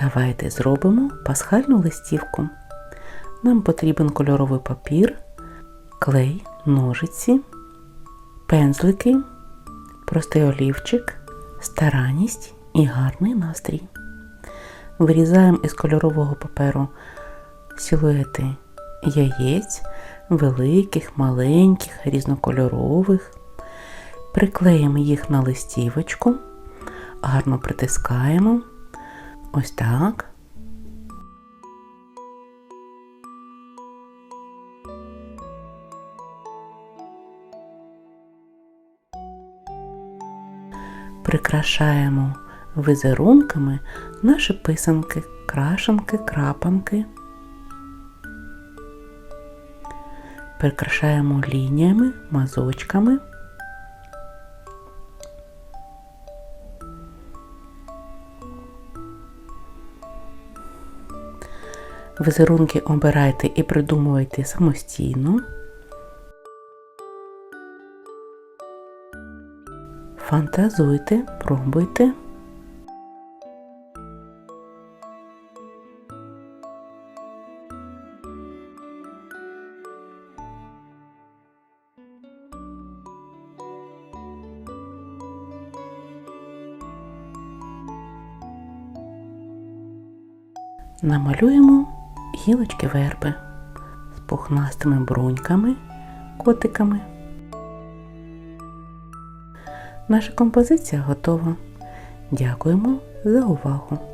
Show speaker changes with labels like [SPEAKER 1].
[SPEAKER 1] Давайте зробимо пасхальну листівку. Нам потрібен кольоровий папір, клей, ножиці, пензлики, простий олівчик, старанність і гарний настрій. Вирізаємо із кольорового паперу силуети яєць, великих, маленьких, різнокольорових. Приклеїмо їх на листівочку, гарно притискаємо. Ось так. Прикрашаємо візерунками наші писанки, крашенки, крапанки. Прикрашаємо лініями, мазочками. Візерунки обирайте і придумуйте самостійно. Фантазуйте, пробуйте. Намалюємо гілочки верби з пухнастими бруньками, котиками. Наша композиція готова. Дякуємо за увагу!